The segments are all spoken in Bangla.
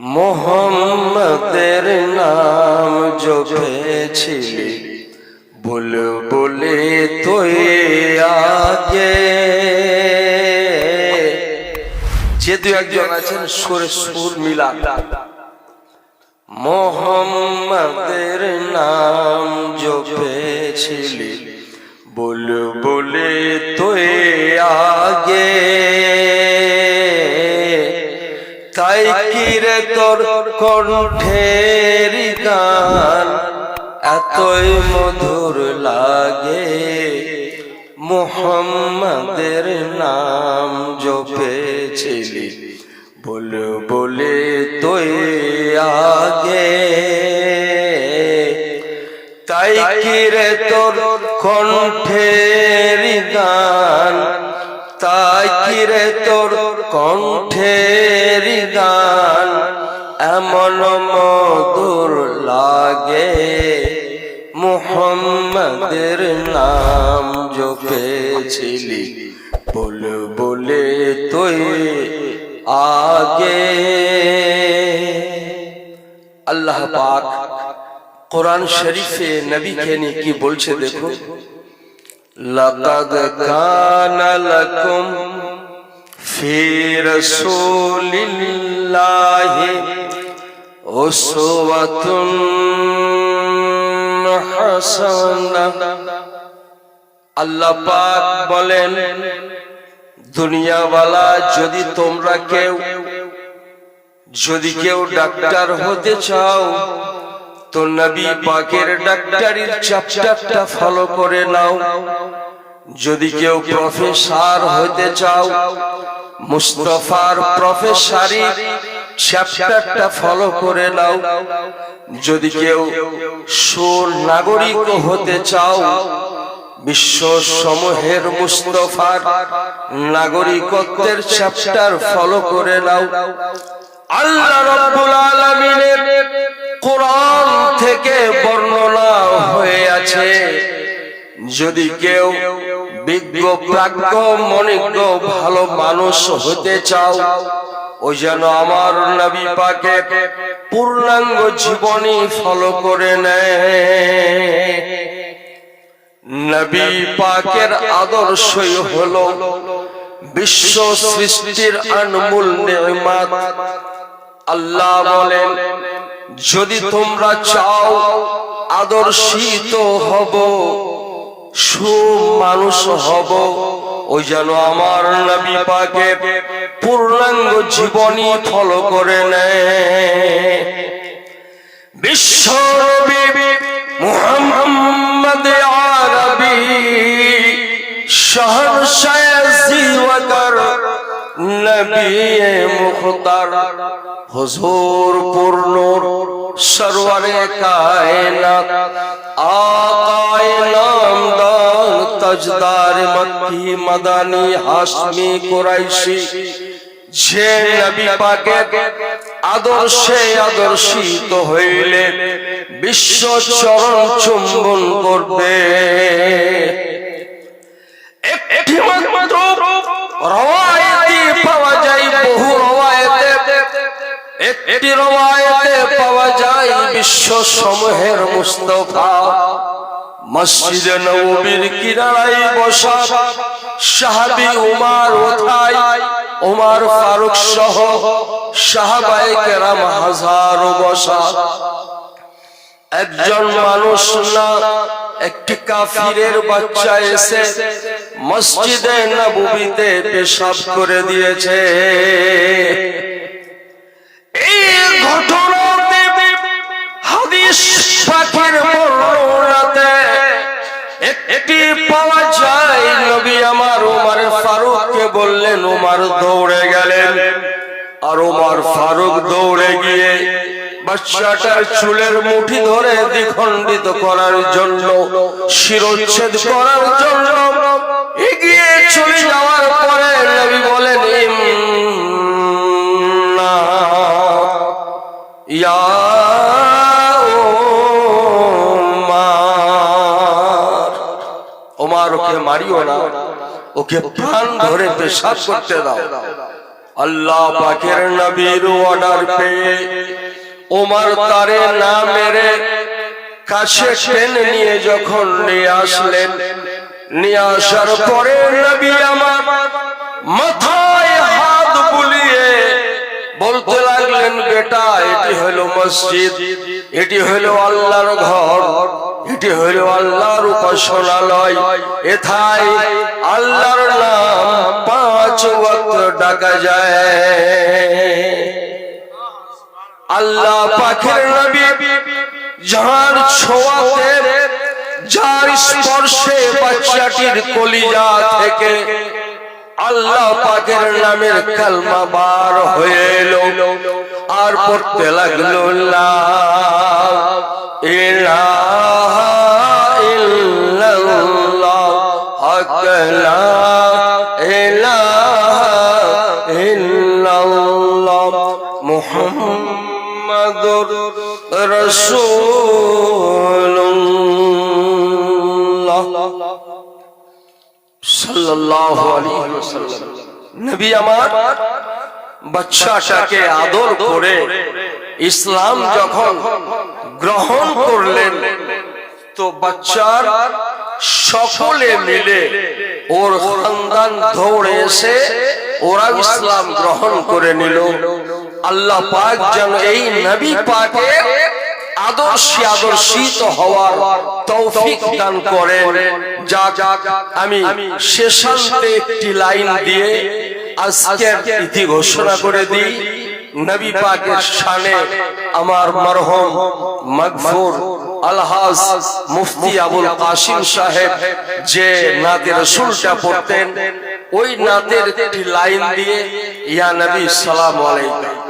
মোহাম্মদের নাম জপেছিলি। বল বলে তোই আগে। যে দু একজন আছেন, সুরে সুর মিলা মোহাম্মদের নাম জপেছিলি। বল তোর কণ্ঠের গান এতই মধুর লাগে। মোহাম্মদের নাম জপেছিলি, বল, বলে তুই আগে। তাই কি রে তোর কণ্ঠের গান তাই কি রে তোর কণ্ঠের গান মন মধুর লাগে। মোহাম্মদের নাম জপেছিলি। বল, বলে তুই আগে। আল্লাহ পাক কোরআন শরীফে নবী কেনি কি বলছে, দেখো। লাকাদ কানা লাকুম ফি রাসূলিল্লাহি أسوة حسنة আল্লাহ পাক বলেন দুনিয়াওয়ালা যদি তোমরা কেউ যদি কেউ ডাক্তার হতে চাও তো নবী পাকের ডাক্তারির চ্যাপ্টারটা ফলো করে নাও যদি কেউ প্রফেসর হতে চাও মুস্তফার প্রফেসরি চ্যাপ্টারটা ফলো করে নাও। যদি কেউ সুর নাগরিক হতে চাও, বিশ্ব সমূহের মুস্তফার নাগরিকত্বের চ্যাপ্টার ফলো করে নাও। আল্লাহ রব্বুল আলামিনের কোরআন থেকে বর্ণনা হয়ে আছে। যদি কেউ বিজ্ঞ, প্রাজ্ঞ, মনিজ্ঞ, ভালো মানুষ হতে চাও ওই যেন আমার নবী পাকে পূর্ণাঙ্গ জীবনী ফলো করে নেয়। নবী পাকের আদর্শই হলো বিশ্ব সৃষ্টির আনমূল নেমাত। আল্লাহ বলেন, যদি তোমরা চাও আদর্শিত হব, সুমানুষ হব, ওই যেন আমার নবী পাকে পূর্ণাঙ্গ জীবনী ফলো করে নেয়। বিশ্ব পূর্ণ সরওয়ারে কায়নাত আকায়ে নামদান তাজদার মক্কি মাদানী যে নবী পাকের আদর্শে আদর্শিত হইলে বিশ্ব চরণ চুম্বন করবে। একটি মাত্র রওয়ায়তি পাওয়া যায় বহু রওয়ায়তে। একটি রওয়ায়তে পাওয়া যায় বিশ্ব সমূহের মসজিদে নববীর কিনারায় বসা সাহাবী উমার ওথায় উমার ফারুক সহ সাহাবায়ে কেরাম হাজারো বসা একজন মানুষ না একটি কাফিরের বাচ্চা এসে মসজিদে নববীতে পেশাব করে দিয়েছে। এই ঘটনাতে হাদিস পাখির বর্ণনাতে একটি পাওয়া যায়। নবী আমার উমার ফারুককে বললেন উমার দৌড়ে গেলেন আর উমার ফারুক দৌড়ে গিয়ে বাচ্চাটার চুলের মুঠি ধরে দ্বিখণ্ডিত করার জন্য, শিরোচ্ছেদ করার জন্য এগিয়ে চলে যাওয়ার পরে নবী বলেন ইয়া মারিও না, ওকে প্রাণ ধরে পেশাব করতে দাও। আল্লাহ পাকের নবীর অর্ডার পেয়ে ওমর তারে না মেরে কাছে টেনে নিয়ে যখন নিয়ে আসলেন, নিয়ে আসার পরে নবী আমার মাথায় হাত বুলিয়ে বলতে লাগলেন বেটা এটি হলো মসজিদ, এটি হলো আল্লাহর ঘর, এটি হলো আল্লাহর উপাসনালয়। এথায় আল্লাহর নাম পাঁচ ওয়াক্ত ডাকা যায়। আল্লাহ পাখের নবী যার ছোঁয়াতে, যার স্পর্শে বাচ্চাটির কলিজা থেকে আল্লাহ পাকের নামের কালমা বার হয়ে এলো। আর পড়তে লাগল লা ইলাহা ইল্লাল্লাহ, হক লা মুহাম্মাদুর রাসূলুল্লাহ। ইসলাম যখন গ্রহণ করলেন, তো বাচ্চার সকলে মিলে ওর খানদান দৌড়ে এসে ওরা ইসলাম গ্রহণ করে নিল। আল্লাহ পাক যেন এই নবী পাকে আদর্শী আদর্শিত হওয়ার তৌফিক দান করেন। যা যা আমি শেষান্তে একটি লাইন দিয়ে আজকের ইতি ঘোষণা করে দিই। নবী পাকের শানে আমার মরহম মগফুর আলহাজ মুফতি আবুল কাসিম সাহেব যে নাতের রসুলটা পড়তেন, ওই নাতের একটি লাইন দিয়ে, ইয়া নবী, সালাম আলাইকুম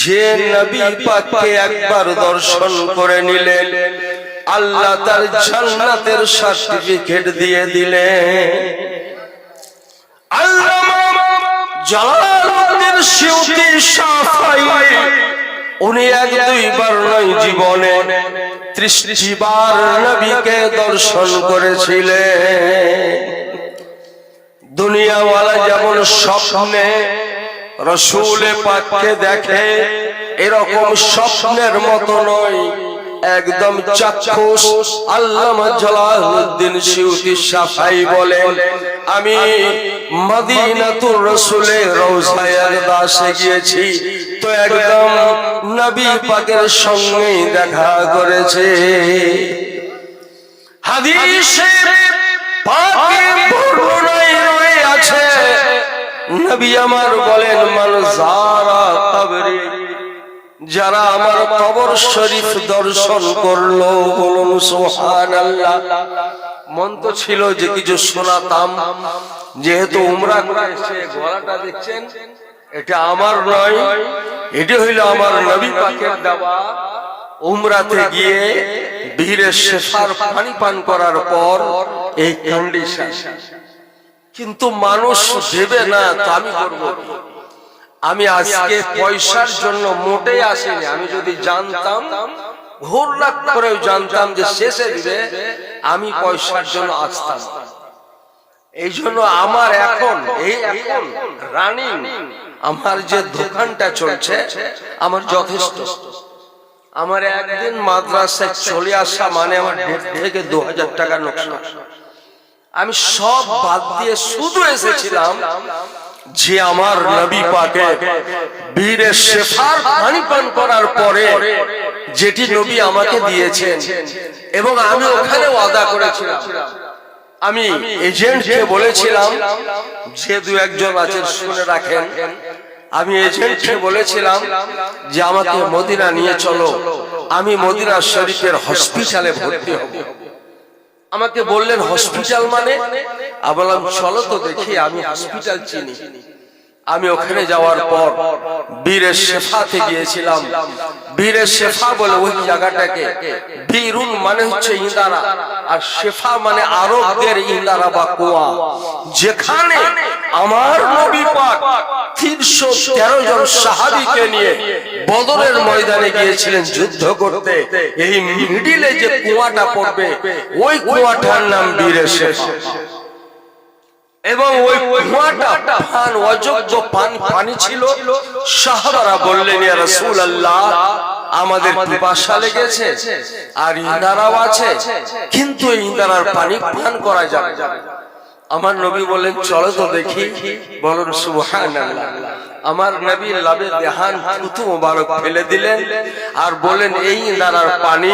যে নবী পাককে একবার দর্শন করে নিলেন। আল্লাহ তার জান্নাতের সার্টিফিকেট দিয়ে দিলেন। আল্লামা জালালউদ্দিন সিউতি সাফাই। উনি এক দুইবার নয় জীবনে ত্রিশটি বার নবীকে দর্শন করেছিলেন। দুনিয়াওয়ালা যেমন স্বপ্নে রসুলে পাককে দেখে এরকম স্বপ্নের মতো নয়। একদম চাক্ষুষ। আল্লামা জালালউদ্দিন সিউতি সাফাই বলেন আমি মদিনাতুর রসুলের রওজায় দাসে গিয়েছি। তো একদম নবী পাকের সঙ্গে দেখা করেছে। হাদিসের পাকে বর্ণনায় রয়ে আছে নবী আমার বলেন, মান যারা কবরি যারা আমার কবর শরীফ দর্শন করল, বলুন সুবহানাল্লাহ। মন তো ছিল যে কিছু শোনাতাম। যেহেতু উমরা করে এসে গলাটা দেখছেন এটা আমার নয়, এটি হইল আমার নবী পাকের দেওয়া। উমরাতে গিয়ে বীরের শেষার পানি পান করার পর এই কন্ডিশন কিন্তু মানুষ দেবে না তো আমি করব। আমি আজকে পয়সার জন্য মোটেই আসিনি। আমি যদি জানতাম ঘোর লাখ করেও জানতাম যে শেষে দিবে আমি পয়সার জন্য আসতাম। এই জন্য আমার এখন এই এখন রানিং আমার যে দোকানটা চলছে আমার যথেষ্ট। আমার একদিন মাদ্রাসায় চলে আসা মানে আমার দেড় থেকে দু হাজার টাকা নোকসান আমি সব বাদ দিয়ে শুধু এসেছিলাম যে আমার নবী পাকে বীরের শেফার পানি পান করার পরে যেটি নবী আমাকে দিয়েছেন এবং আমি ওখানে ওয়াদা করেছিলাম। আমি এজেন্টকে বলেছিলাম যে দু একজন আছেন, শুনে রাখেন। আমি এজেন্টকে বলেছিলাম যে আমাকে মদিনা নিয়ে চলো, আমি মদিনা শরীফের হসপিটালে ভর্তি হব। আমাকে বললেন হসপিটাল মানে? আমি বললাম চলো তো দেখি আমি হসপিটাল চিনি। আমি ওখানে যাওয়ার পর বীরের শেফাতে গিয়েছিলাম। বীরের শেফা বলে ওই জায়গাটাকে বীরুন মানে হচ্ছে ইন্দারা। আর শেফা মানে আরবদের ইন্দারা বা কুয়া। যেখানে আমার নবী পাক তিনশো তেরো জন সাহাবিকে নিয়ে বদরের ময়দানে গিয়েছিলেন যুদ্ধ করতে। এই মিডিলে যে কুয়াটা পড়বে ওই কুয়াটার নাম বীরের শেফা। এবং ওই কুয়াটা পান অযোগ্য পান পানি ছিল। সাহাবারা বললেন ইয়া রাসূলুল্লাহ আমাদের পিপাসা লেগেছে আর ইন্দারাও আছে। কিন্তু ইন্দারার পানি পান করা যাবে না। আমার নবী বলেন, চলো তো দেখি। বলুন সুহান আমার নবী লাভে দেহান থুতু মোবারক ফেলে দিলেন আর বলেন, এই ইন্দারার পানি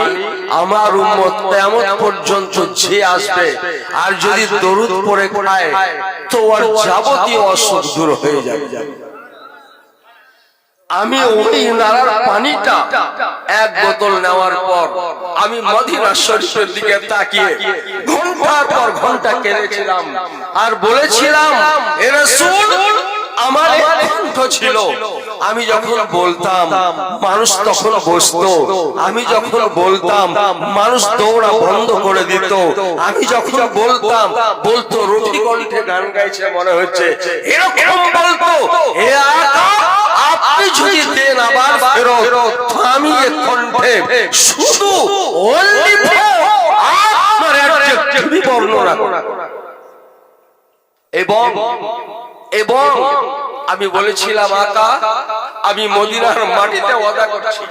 আমার উম্মত কিয়ামত পর্যন্ত যে আসবে আর যদি দরুদ পড়ে খায়, তো ওর যাবতীয় অসুখ দূর হয়ে যাবে। আমি ওই নারার পানিটা এক বোতল নেওয়ার পর আমি মদিনা শরীফের দিকে তাকিয়ে ঘণ্টার পর ঘণ্টা কেঁদেছিলাম। আর বলেছিলাম, এ রাসূল আমার কণ্ঠ ছিল। আমি যখন বলতাম মানুষ তখন বসতো। আমি যখন বলতাম মানুষ দৌড়া বন্ধ করে দিত। আমি যখন বলতাম বলতো রফি কণ্ঠে গান গাইছে মনে হচ্ছে। এরকম বলতো আকা আপনি যদি দেন আবার ফেরত আমি এ কণ্ঠে শুধু for আপনার বর্ণনা এবং এবং আমি বলেছিলাম আকা আমি মদিনার মাটিতে ওয়াদা করছি।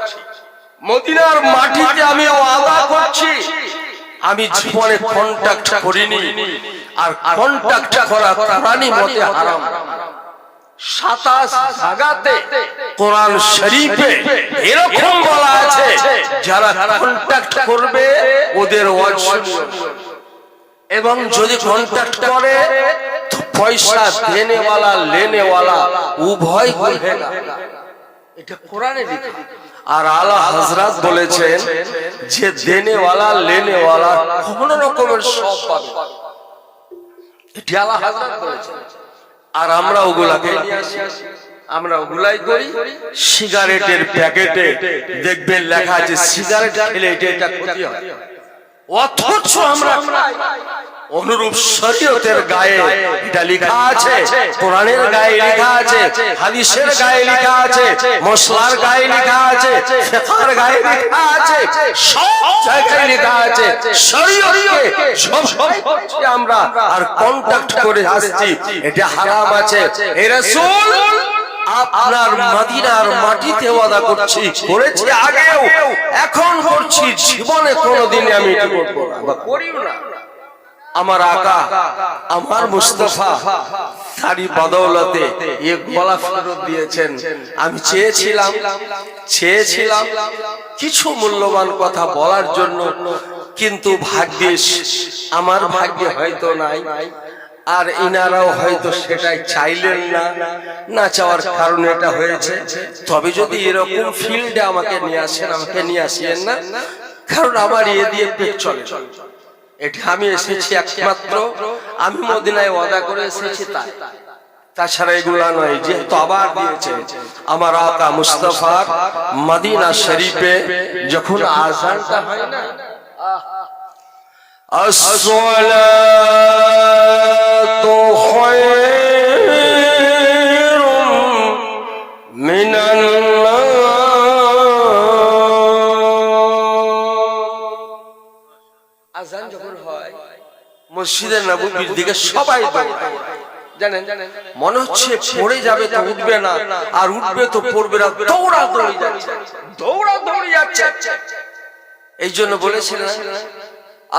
মদিনার মাটিতে আমি ওয়াদা করছি। আমি জীবনে কন্টাক্ট করিনি। আর কন্টাক্ট করা প্রাণী মতে হারাম। সাতাশ জায়গাতে কোরআন শরীফে এরকম বলা আছে যারা কন্টাক্ট করবে ওদের ওয়াজ এবং যদি কন্ট্যাক্ট করে পয়সা দেনেওয়ালা লেনেওয়ালা উভয় করবে না। এটা কোরআনে লেখা। আর আলা হযরত বলেছেন যে দেনেওয়ালা লেনেওয়ালা কোন রকমের সব পাবে। এটি আলা হযরত বলেছেন। আর আমরা ওগুলাকে আমরা ওগুলাই করি। সিগারেটের প্যাকেটে দেখবেন লেখা আছে সিগারেট খেলে এটা এটা ক্ষতি হয়। অথচ আমরা। অনুরূপ শরীয়তের গায়ে এটা লেখা আছে, কোরআনের গায়ে লেখা আছে, হাদিসের গায়ে লেখা আছে, মশলার গায়ে লেখা আছে, ফিকহের গায়ে লেখা আছে, সব জায়গায় লেখা আছে, শরীয়তকে সব করছি আমরা আর কন্টাক্ট করে আসছি এটা হারাম আছে। এ রাসূল, আপনার মদিনার মাটিতে ওয়াদা করছি, করেছি আগেও, এখন করছি, জীবনে কোনোদিন আমি এটা করব না। করিও না। আমার আকা আমার মুস্তফা সারি বদৌলতে এ গলা ফেরত দিয়েছেন। আমি চেয়েছিলাম চেয়েছিলাম কিছু মূল্যবান কথা বলার জন্য কিন্তু ভাগ্যিস আমার ভাগ্যে হয়তো নাই। আর ইনারাও হয়তো সেটাই চাইলেন না। না। চাওয়ার কারণ এটা হয়েছে। তবে যদি এরকম ফিল্ডে আমাকে নিয়ে আসেন আমাকে নিয়ে আসিয়েন না। কারণ আমার ইয়ে দিয়ে পেট চলে এটি আমি এসেছি একমাত্র, আমি মদিনায় ওয়াদা করে এসেছি তাই। তাছাড়া এগুলা নয় যেহেতু আবার দিয়েছে। আমার আকা শরীফে যখন হয় না মসজিদের নবীর দিকে সবাই জানেন মনে হচ্ছে পড়ে যাবে তো উঠবে না আর উঠবে তো পড়বে না দৌড়া দৌড়ি যাচ্ছে। দৌড়া দৌড়ি যাচ্ছে। এই জন্য বলেছিলেন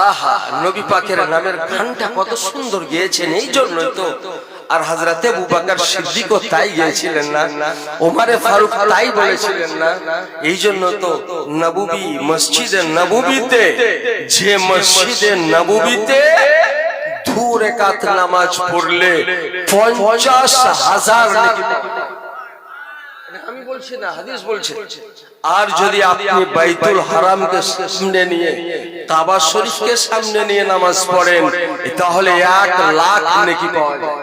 আহা নবী পাকের নামের গানটা কত সুন্দর গিয়েছেন এই জন্যই তো। আর হাজরাতে বুবাকার সিদ্দিকও তাই গিয়েছিলেন না ওমারে ফারুক তাই বলেছিলেন না। এই জন্য তো নবুবি মসজিদে নবুবিতে যে মসজিদে নবুবিতে দূর একাত নামাজ পড়লে পঞ্চাশ হাজার আমি বলছি না হাদিস বলছে। আর যদি আপনি বাইতুল হারামকে সামনে নিয়ে কাবা শরীফকে সামনে নিয়ে নামাজ পড়েন তাহলে এক লাখ নেকি পাওয়া যায়।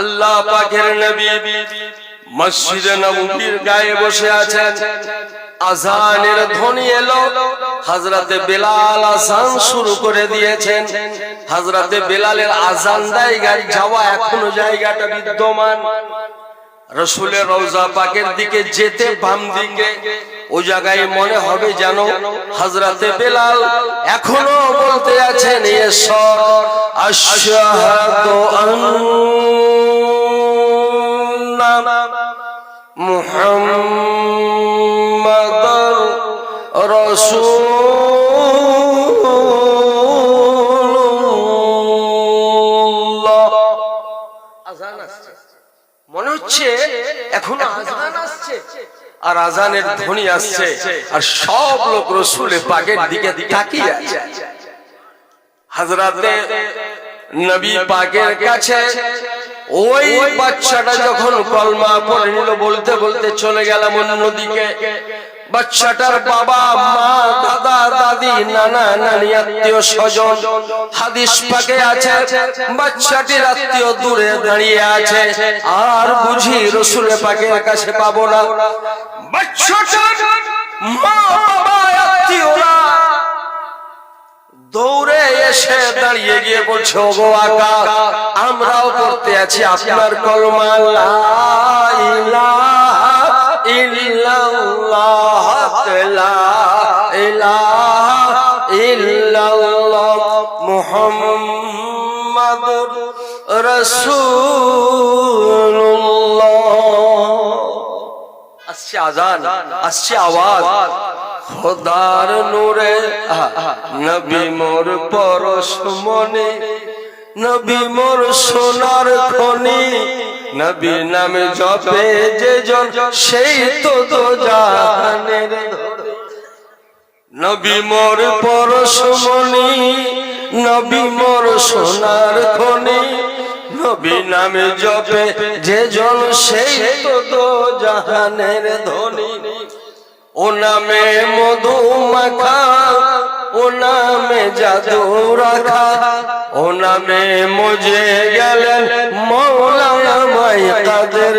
আল্লাহ পাকের নবী মসজিদে নববীর গায়ে বসে আছেন। আজানের ধ্বনি এলো। হযরতে বেলাল আজান শুরু করে দিয়েছেন। হযরতে বেলালের আজান জায়গায় যাওয়া এখনও জায়গাটা বিদ্যমান। রসুলের রওজা পাকের দিকে যেতে বাম দিকে ওই জায়গায় মনে হবে যেন হজরতে বেলাল এখনও বলতে আছেন, ঈশ্বর মনে হচ্ছে এখন আজান আর আজানের ধ্বনি আসছে, আর সব লোক রসুলে পাকের দিকে তাকিয়ে আছে। হাজরাতে নবী পাকের কাছে ওই বাচ্চাটা যখন কলমা পড়ে নিল, বলতে বলতে চলে গেলাম অন্যদিকে। বাচ্চাটার বাবা, মা, দাদা, দাদি, নানা, নানি, আত্মীয় স্বজন, হাদিস পাকে আছে, বাচ্চাটির আত্মীয় দূরে দাঁড়িয়ে আছে, আর বুঝি রসুল পাকের কাছে পাবো না। বাচ্চাটার মা, বাবা, আত্মীয়রা দৌড়ে এসে দাঁড়িয়ে গিয়ে বলছে, ওগো আকা, আমরাও করতে আছি, আপনার কলমা লা ইল্লাল্লাহ, লা ইলাহা ইল্লাল্লাহ, মুহাম্মাদুর রাসূলুল্লাহ। আসছে আজান আসছে আওয়াজ। খোদার নূরে নবী মোর পরশ মনে নবী মোর সোনার খনি, নবী নামে জপে যে জন সেই তো তো জাহানের নবী মোর পরশমনি নবী মোর সোনার খনি, নবী নামে জপে যে জন সেই তো তো জাহানের ধনী। ও নামে মধু মাখা ও নামে জাদু রাখা ও নামে মজে গেলেন মৌলানা মাই কাদের।